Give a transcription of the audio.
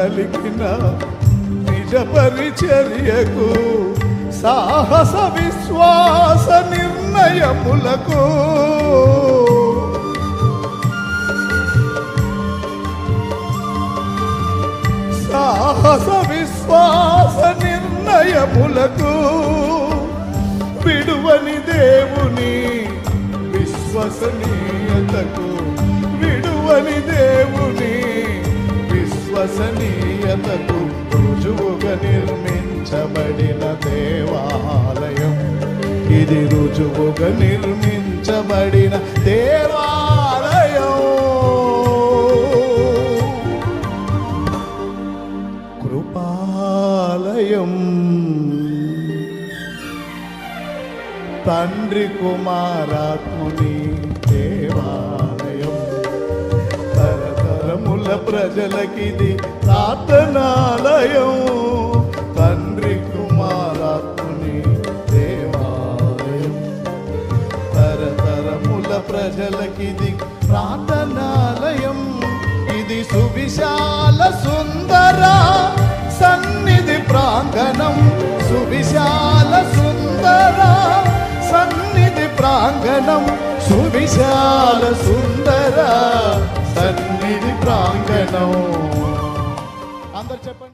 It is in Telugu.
కలిగిన నిజ పరిచర్యకు సాహస విశ్వాస నిర్ణయములకు. సాహస విశ్వాస నిర్ణయములకు విడువని దేవుని విశ్వసనీయతకు. విశ్వసనీయతకు రుజువుగా నిర్మించబడిన దేవాలయం. ఇది రుజువుగా నిర్మించబడిన దేవాలయం. కృపాలయం. తండ్రి కుమారాత్ముని దేవాలయం ప్రజలకిది ప్రార్థనాలయం తండ్రి కుమారాత్ముని దేవాలయం. తరతరముల ప్రజలకిది ప్రార్థనాలయం. ఇది సువిశాల సుందర సన్నిధి ప్రాంగణం. సువిశాల సుందర సన్నిధి ప్రాంగణం. సువిశాల సుందర సన్నిధి ప్రాంగణం అందరు చెప్పండి.